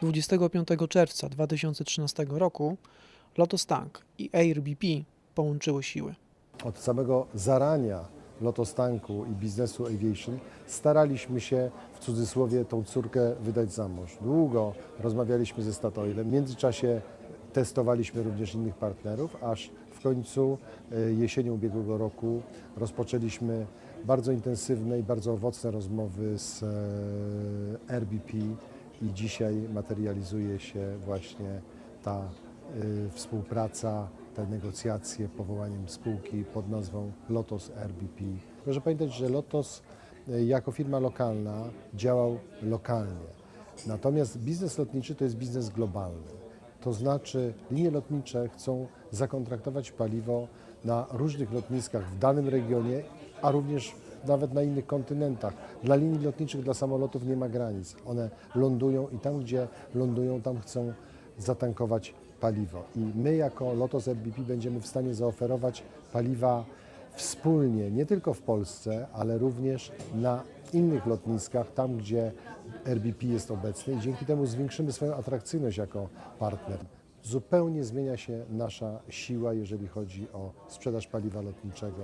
25 czerwca 2013 roku Lotos Tank i Air BP połączyły siły. Od samego zarania Lotos Tanku i biznesu aviation staraliśmy się w cudzysłowie tą córkę wydać za mąż. Długo rozmawialiśmy ze Statoilem. W międzyczasie testowaliśmy również innych partnerów, aż w końcu e, jesienią ubiegłego roku rozpoczęliśmy bardzo intensywne i bardzo owocne rozmowy z e, RBP i dzisiaj materializuje się właśnie ta y, współpraca, te negocjacje powołaniem spółki pod nazwą Lotos RBP. Proszę pamiętać, że Lotos y, jako firma lokalna działał lokalnie. Natomiast biznes lotniczy to jest biznes globalny. To znaczy linie lotnicze chcą zakontraktować paliwo na różnych lotniskach w danym regionie, a również nawet na innych kontynentach. Dla linii lotniczych, dla samolotów nie ma granic. One lądują i tam, gdzie lądują, tam chcą zatankować paliwo. I my jako Lotos RBP będziemy w stanie zaoferować paliwa wspólnie, nie tylko w Polsce, ale również na innych lotniskach, tam gdzie RBP jest obecny i dzięki temu zwiększymy swoją atrakcyjność jako partner. Zupełnie zmienia się nasza siła, jeżeli chodzi o sprzedaż paliwa lotniczego.